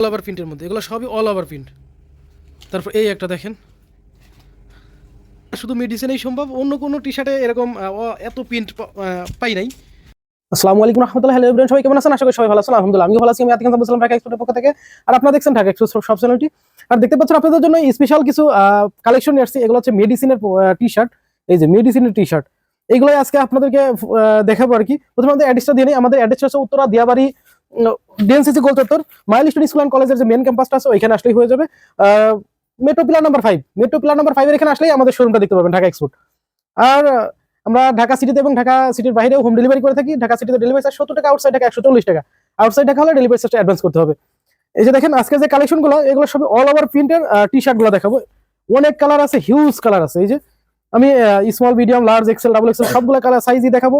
All over প্রিন্টের মধ্যে। এগুলো সবই অল ওভার প্রিন্ট তারপর এই একটা দেখেন। শুধু মেডিসিনেই সম্ভব, অন্য কোনো টি শার্টে এরকম এত প্রিন্ট পাই নাই। আসসালামু আলাইকুম রহমতুল্লাহ হ্যালো সবাই কেমন আছেন? আশা করি সবাই ভালো আছেন। আলহামদুলিল্লাহ আমি ভালো আছি। আমি বলছিলাম ঢাকা এক্সপোর্টের পক্ষ থেকে। আর আপনারা দেখছেন ঢাকা এক্সপোর্ট সব চ্যানেলটি আর দেখতে পাচ্ছেন আপনাদের জন্য স্পেশাল কিছু কালেকশন নিয়ে আসছি। এগুলো হচ্ছে মেডিসিনের টি শার্ট এই যে মেডিসিনের টি শার্ট এইগুলোই আজকে আপনাদেরকে দেখাবো আর কি। প্রথমে আমাদের অ্যাড্রেসটা দিয়ে নিই। আমাদের অ্যাড্রেস হচ্ছে উত্তরা দিয়াবাড়ি ডিএনসিসি গোল মাইল স্টুডেন্ট স্কুল অ্যান্ড কলেজের যে মেন ক্যাম্পাসটা আছে, ওইখানে আসলেই হয়ে যাবে। Metro number five metro number ফাইভের এখানে আসলেই আমাদের শোরুমটা দেখতে পাবেন, ঢাকা এক্সপোর্ট আর আমরা ঢাকা সিটিতে এবং ঢাকা সিটির বাইরে হোম ডেলিভারি করে থাকি। ঢাকা সিটিতে ডেলিভারি চার্জ সত্তর টাকা আউটসাইড টাকা একশো চল্লিশ টাকা। আউটসাইড টাকা হলে ডেলিভারি চার্জটা অ্যাডভান্স করতে হবে। এই যে দেখেন আজকে যে কালেকশনগুলো এগুলো সব অল ওভার প্রিন্টের টি শার্টগুলো দেখাবো। অনেক কালার আছে হিউজ কালার আছে। এই যে, আমি small medium large XL double XL সবগুলো কালার সাইজই দেখাবো।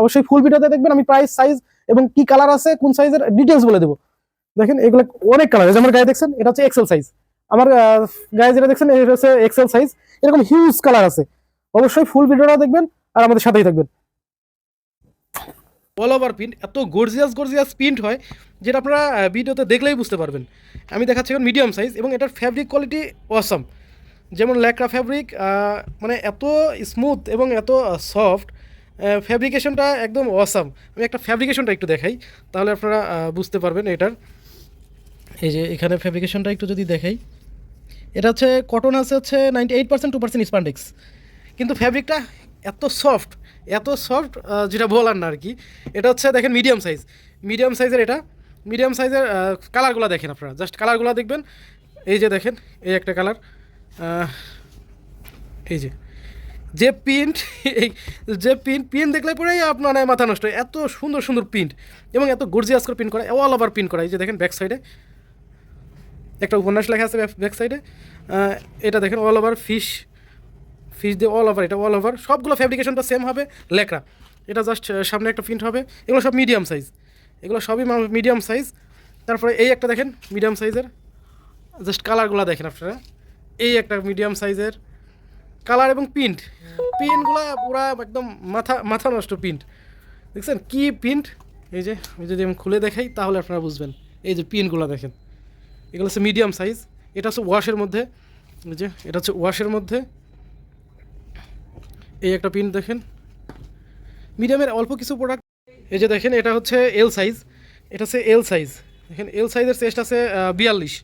অবশ্যই ফুল ভিডিওতে দেখবেন। আমি প্রাইস সাইজ এবং কি কালার আছে, কোন সাইজের ডিটেলস বলে দেবো। দেখেন, এগুলো অনেক কালার আমার গায়ে দেখছেন, এটা হচ্ছে এক্সেল সাইজ আমার গায়ে যেটা দেখছেন, এটা হচ্ছে এক্সেল সাইজ এরকম হিউজ কালার আছে। অবশ্যই ফুল ভিডিওটা দেখবেন আর আমাদের সাথেই থাকবেন। অল ওভার প্রিন্ট এত গর্জিয়াস গর্জিয়াস প্রিন্ট হয়, যেটা আপনারা ভিডিওতে দেখলেই বুঝতে পারবেন। আমি দেখাচ্ছি এখন মিডিয়াম সাইজ এবং এটার ফ্যাব্রিক কোয়ালিটি অসাম যেমন ল্যাকড়া ফ্যাব্রিক মানে এত স্মুথ এবং এত সফট ফ্যাব্রিকেশনটা একদম অসাম আমি একটা ফ্যাব্রিকেশনটা একটু দেখাই, তাহলে আপনারা বুঝতে পারবেন এটার। এই যে এখানে ফ্যাব্রিকেশনটা একটু যদি দেখাই, এটা হচ্ছে কটন আছে হচ্ছে ninety eight percent two percent spandex কিন্তু ফ্যাব্রিকটা এত সফট এত সফট যেটা বলার না আর কি। এটা হচ্ছে, দেখেন মিডিয়াম সাইজ মিডিয়াম সাইজের এটা। মিডিয়াম সাইজের কালারগুলো দেখেন আপনারা। জাস্ট কালারগুলো দেখবেন। এই যে দেখেন, এই একটা কালার এই যে। যে প্রিন্ট এই যে প্রিন্ট প্রিন্ট দেখলে পরেই আপনার মাথা নষ্ট। এত সুন্দর সুন্দর প্রিন্ট এবং এত গর্জিয়াস করে প্রিন্ট করা অল ওভার প্রিন্ট করা। এই যে দেখেন ব্যাক সাইডে একটা উপন্যাস লেখা আছে ব্যাক সাইডে এটা দেখেন অল ওভার ফিশ ফিশ দিয়ে অল ওভার এটা অল ওভার সবগুলো ফ্যাব্রিকেশনটা সেম হবে, লেকরা। এটা জাস্ট সামনে একটা প্রিন্ট হবে। এগুলো সব মিডিয়াম সাইজ এগুলো সবই মিডিয়াম সাইজ তারপরে এই একটা দেখেন মিডিয়াম সাইজের জাস্ট কালারগুলো দেখেন আপনারা। এই একটা মিডিয়াম সাইজের কালার এবং প্রিন্ট। প্রিন্টগুলো পুরা একদম মাথা মাথা নষ্ট প্রিন্ট। দেখছেন কি প্রিন্ট? এই যে, আমি যদি আমি খুলে দেখাই, তাহলে আপনারা বুঝবেন। এই যে প্রিন্টগুলো দেখেন। এগুলো হচ্ছে মিডিয়াম সাইজ এটা হচ্ছে ওয়াশের মধ্যে। এই যে, এটা হচ্ছে ওয়াশের মধ্যে। এই একটা প্রিন্ট দেখেন। মিডিয়ামের অল্প কিছু প্রোডাক্ট এই যে দেখেন, এটা হচ্ছে এল সাইজ এটা হচ্ছে এল সাইজ দেখেন এল সাইজের চেস্ট আছে বিয়াল্লিশ।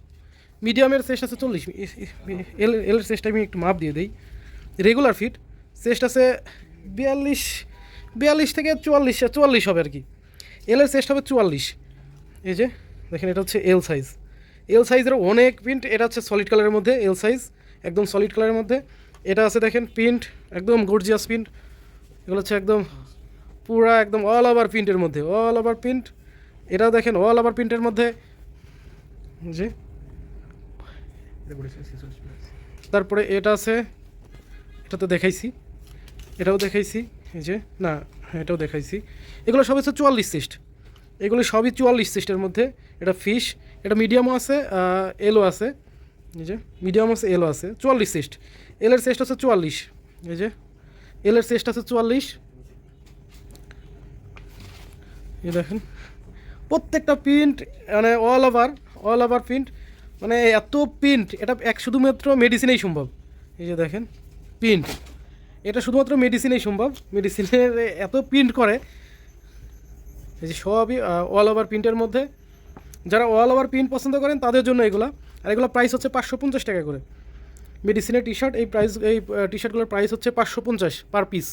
মিডিয়ামের চেস্ট আছে চল্লিশ। এল এল চেস্ট আমি একটু মাপ দিয়ে দিই। রেগুলার ফিট চেস্ট আছে বিয়াল্লিশ বিয়াল্লিশ থেকে চুয়াল্লিশ চুয়াল্লিশ হবে আর কি। এলের চেস্ট হবে চুয়াল্লিশ। এই যে, দেখেন এটা হচ্ছে এল সাইজ এল সাইজের অনেক প্রিন্ট এটা হচ্ছে সলিড কালারের মধ্যে এল সাইজ একদম সলিড কালারের মধ্যে। এটা আছে দেখেন প্রিন্ট একদম গর্জিয়াস প্রিন্ট এগুলো হচ্ছে একদম পুরা একদম অল ওভার প্রিন্টের মধ্যে অল ওভার প্রিন্ট এটা দেখেন অল ওভার প্রিন্টের মধ্যে। জি তারপরে এটা আছে এটা তো দেখাইছি। এটাও দেখাইছি, এই যে, না, এটাও দেখাইছি। এগুলো সব হচ্ছে চুয়াল্লিশ সিস্ট। এগুলো সবই চুয়াল্লিশ সিস্টের মধ্যে। এটা ফিশ, এটা মিডিয়ামও আছে এলো আছে। এই যে, মিডিয়াম আছে এলো আছে। চুয়াল্লিশ সিস্ট। এলের সেস্ট হচ্ছে চুয়াল্লিশ। এই যে এলের সেস্ট আছে চুয়াল্লিশ। এই দেখেন, প্রত্যেকটা প্রিন্ট মানে all over all over print মানে এত প্রিন্ট এটা এক শুধুমাত্র মেডিসিনেই সম্ভব। এই যে দেখেন প্রিন্ট এটা শুধুমাত্র মেডিসিনেই সম্ভব। মেডিসিনের এত প্রিন্ট করে। এই যে সবই অল ওভার প্রিন্টের মধ্যে। যারা অল ওভার প্রিন্ট পছন্দ করেন, তাদের জন্য এগুলো। আর এগুলো প্রাইস হচ্ছে পাঁচশো পঞ্চাশ টাকা করে। মেডিসিনের টি শার্ট এই প্রাইস এই টি শার্টগুলোর প্রাইস হচ্ছে পাঁচশো পঞ্চাশ পার পিস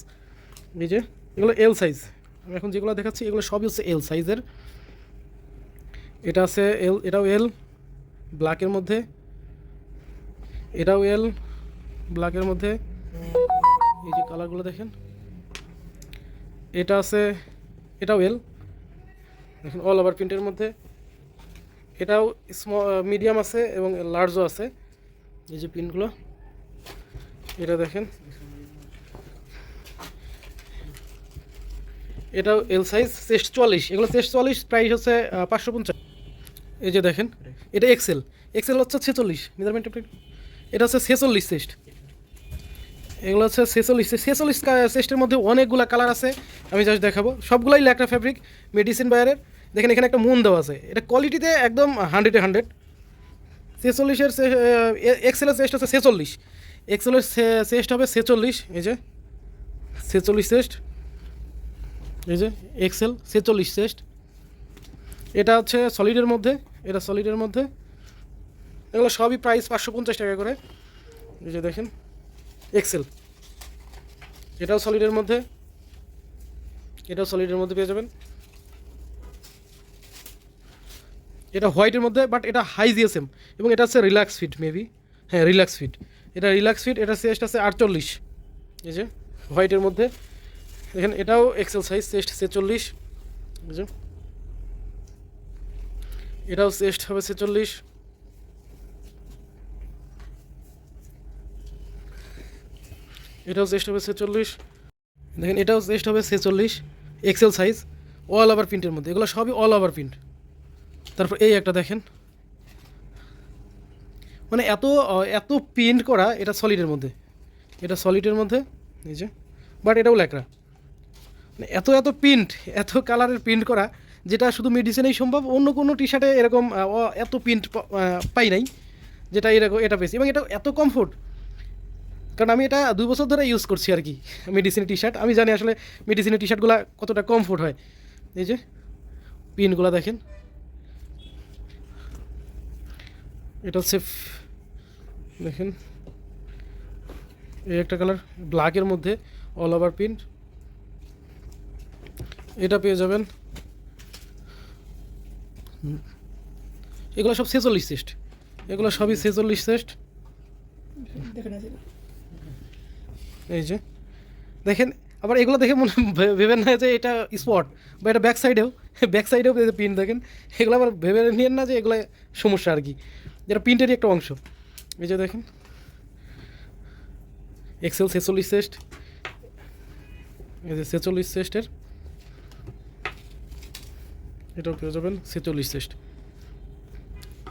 এই যে, এগুলো এল সাইজ আমি এখন যেগুলো দেখাচ্ছি, এগুলো সবই হচ্ছে এল সাইজের এটা আছে এল এটাও এল ব্ল্যাকের মধ্যে। এটাও এল ব্ল্যাকের মধ্যে। কালারগুলো দেখেন। এটা আছে, এটাও এল দেখেন অল ওভার প্রিন্টের মধ্যে। এটাও স্মল মিডিয়াম আছে এবং লার্জও আছে। এই যে প্রিন্টগুলো এটা দেখেন। এটাও এল সাইজ চেস্ট চুয়াল্লিশ। এগুলো চেস্ট চুয়াল্লিশ প্রাইস হচ্ছে পাঁচশো পঞ্চাশ। এই যে দেখেন, এটা এক্সেল এক্সেল হচ্ছে ছেচল্লিশ। মেজারমেন্ট এটা হচ্ছে ছেচল্লিশ চেস্ট এগুলো হচ্ছে ছেচল্লিশ ছেচল্লিশ চেস্টের মধ্যে অনেকগুলো কালার আছে। আমি জাস্ট দেখাবো। সবগুলাই ল্যাকটা ফ্যাব্রিক মেডিসিন বায়ারের দেখেন, এখানে একটা মন দেওয়া আছে। এটা কোয়ালিটিতে একদম হান্ড্রেডে হান্ড্রেড ছেচল্লিশের এক্সেলের চেস্ট আছে ছেচল্লিশ এক্সেলের চেস্ট হবে ছেচল্লিশ। এই যে, ছেচল্লিশ চেস্ট এই যে এক্সেল ছেচল্লিশ চেস্ট এটা হচ্ছে সলিডের মধ্যে। এটা সলিডের মধ্যে। এগুলো সবই প্রাইস পাঁচশো পঞ্চাশ টাকা করে। এই যে দেখেন। এক্সেল এটাও সলিডের মধ্যে। এটাও সলিডের মধ্যে পেয়ে যাবেন। এটা হোয়াইটের মধ্যে বাট এটা হাই জিএসএম এবং এটা হচ্ছে রিল্যাক্স ফিট মেবি হ্যাঁ রিল্যাক্স ফিট এটা রিল্যাক্স ফিট এটা চেস্ট আছে আটচল্লিশ। এই যে হোয়াইটের মধ্যে। দেখেন, এটাও এক্সেল সাইজ সেস্ট ছেচল্লিশ। যে, এটাও সেস্ট হবে ছেচল্লিশ। এটাও চেস্ট হবে ছেচল্লিশ। দেখেন এটাও চেস্ট হবে ছেচল্লিশ এক্সেল সাইজ অল ওভার প্রিন্টের মধ্যে। এগুলো সবই অল ওভার প্রিন্ট তারপর এই একটা দেখেন। মানে এত এত প্রিন্ট করা, এটা সলিডের মধ্যে। এটা সলিডের মধ্যে, এই যে বাট এটাও ল্যাকড়া। মানে এত এত প্রিন্ট এত কালারের প্রিন্ট করা, যেটা শুধু মেডিসিনেই সম্ভব, অন্য কোনো টি শার্টে এরকম এত প্রিন্ট পাই নাই, যেটা এরকম, এটা পেয়েছি। এবং এটা এত কমফোর্ট কারণ আমি এটা দুই বছর ধরে ইউজ করছি আর কি মেডিসিনের টি শার্ট আমি জানি আসলে মেডিসিনের টি শার্টগুলো কতটা কমফোর্ট হয়। এই যে পিনগুলো দেখেন। এটা হচ্ছে দেখেন। এই একটা কালার ব্ল্যাকের মধ্যে অল ওভার প্রিন্ট এটা পেয়ে যাবেন। এগুলো সব ছেচল্লিশ সেস্ট এগুলো সবই ছেচল্লিশ চেস্ট এই যে, দেখেন, আবার এগুলো দেখে মনে ভেবেন না যে এটা স্পট বা এটা ব্যাক সাইডেও ব্যাক সাইডেও পিন দেখেন, এগুলো আবার ভেবে নিয়েন না যে এগুলো সমস্যা আর কি। যেটা প্রিন্টেরই একটা অংশ। এই যে দেখেন এক্সেল ছেচল্লিশ সেস্ট এই যে ছেচল্লিশ সেস্টের এটাও পেয়ে যাবেন, ছেচল্লিশ চেস্ট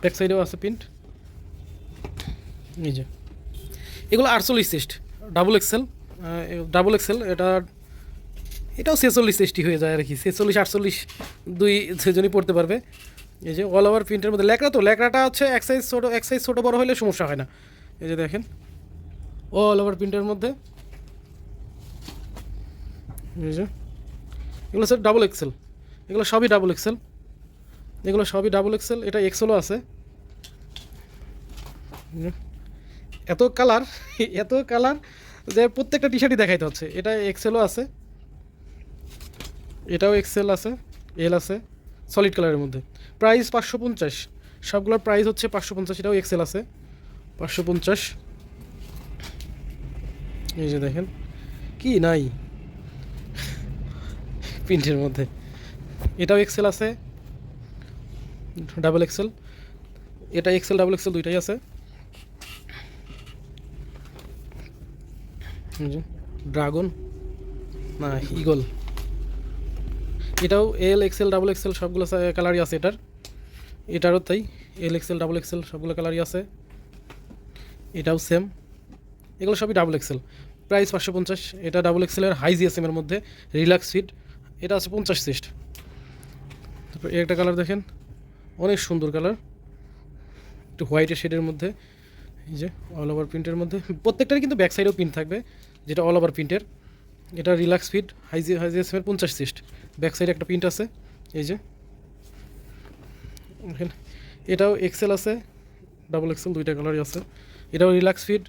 ব্যাক সাইডেও আছে প্রিন্ট এই যে। এগুলো আটচল্লিশ chest double XL double XL এটা, এটাও ছেচল্লিশ চেষ্টি হয়ে যায় আর কি, ছেচল্লিশ, আটচল্লিশ দুই সেজনই পড়তে পারবে। এই যে অল ওভার প্রিন্টের মধ্যে ল্যাকড়া তো, ল্যাকড়াটা হচ্ছে এক সাইজ ছোটো, এক সাইজ ছোটো বড়ো হলে সমস্যা হয় না। এই যে দেখেন অল ওভার প্রিন্টের মধ্যে। এই যে, এগুলো স্যার ডাবল এক্সেল এগুলো সবই ডাবল এক্সেল এগুলো সবই ডাবল এক্সেল এটা এক্সেলও আছে। এত কালার এত কালার যে প্রত্যেকটা টি শার্টই দেখাইতে হচ্ছে। এটা এক্সেলও আছে। এটাও এক্সেল আছে এল আছে সলিড কালারের মধ্যে। প্রাইস পাঁচশো পঞ্চাশ। সবগুলোর প্রাইস হচ্ছে পাঁচশো পঞ্চাশ, এটাও এক্সেল আছে। পাঁচশো পঞ্চাশ। এই যে দেখেন, কি নাই। প্রিন্টের মধ্যে। এটাও এক্সেল আছে। ডাবল এক্সেল এটা এক্সেল ডাবল এক্সেল দুইটাই আছে। ড্রাগন না, ইগল। এটাও এল এক্সেল ডাবল এক্সেল সবগুলো কালারই আছে এটার। এটারও তাই এল এক্সেল ডাবল এক্সেল সবগুলো কালারই আছে। এটাও সেম এগুলো সবই ডাবল এক্সেল প্রাইস পাঁচশো পঞ্চাশ, এটা ডাবল এক্সেলের হাই জিএসএমের মধ্যে রিল্যাক্স ফিট এটা আছে পঞ্চাশ সিস্ট তারপর একটা কালার দেখেন, অনেক সুন্দর কালার একটু হোয়াইটের শেডের মধ্যে, এই যে অল ওভার প্রিন্টের মধ্যে। প্রত্যেকটারই কিন্তু ব্যাক সাইডেও প্রিন্ট থাকবে। যেটা অল ওভার প্রিন্টের এটা রিল্যাক্স ফিট হাইজি হাইজিএসএমের পঞ্চাশ সিস্ট ব্যাক সাইডে একটা প্রিন্ট আছে, এই যে। এটাও এক্সেল আছে ডাবল এক্সেল দুইটা কালারই আছে। এটাও রিল্যাক্স ফিট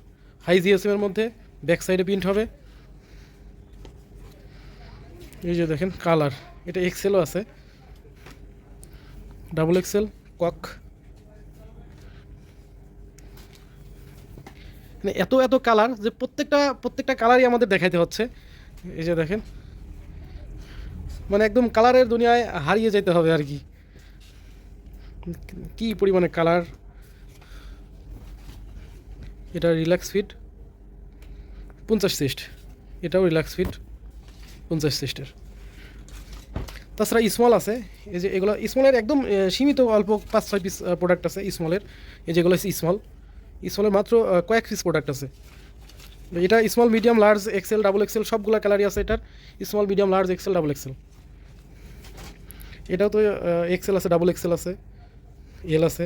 হাই জিএসএমের মধ্যে ব্যাক সাইডে প্রিন্ট হবে। এই যে দেখেন কালার এটা এক্সেলও আছে। ডাবল এক্সেল কক মানে এত এত কালার যে প্রত্যেকটা প্রত্যেকটা কালারই আমাদের দেখাইতে হচ্ছে। এই যে দেখেন। মানে একদম কালারের দুনিয়ায় হারিয়ে যেতে হবে আর কি। কি পরিমাণে কালার এটা রিল্যাক্স ফিট পঞ্চাশ সিস্ট এটাও রিল্যাক্স ফিট পঞ্চাশ সিস্টের তাছাড়া স্মল আছে। এই যে এগুলো স্মলের একদম সীমিত অল্প পাঁচ ছয় পিস প্রোডাক্ট আছে স্মলের এই যেগুলো স্মল স্মলের মাত্র কয়েক পিস প্রোডাক্ট আছে। এটা small medium large XL double XL সবগুলো কালারই আছে এটার। Small medium large XL double XL এটাও তো এক্সেল আছে ডাবল এক্সেল আছে এল আছে।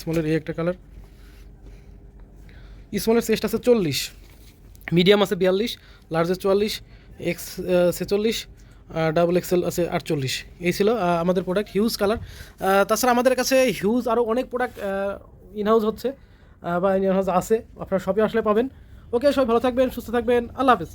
স্মলের এই একটা কালার স্মলের চেস্ট আছে চল্লিশ। মিডিয়াম আছে বিয়াল্লিশ লার্জের চুয়াল্লিশ এক্স ছেচল্লিশ ডাবল এক্সেল আছে আটচল্লিশ। এই ছিল আমাদের প্রোডাক্ট হিউজ কালার তাছাড়া আমাদের কাছে হিউজ আরও অনেক প্রোডাক্ট ইনহাউস হচ্ছে বা ইনহাউস আছে, আপনারা সবই আসলে পাবেন। ওকে, সবাই ভালো থাকবেন, সুস্থ থাকবেন, আল্লাহ হাফিজ।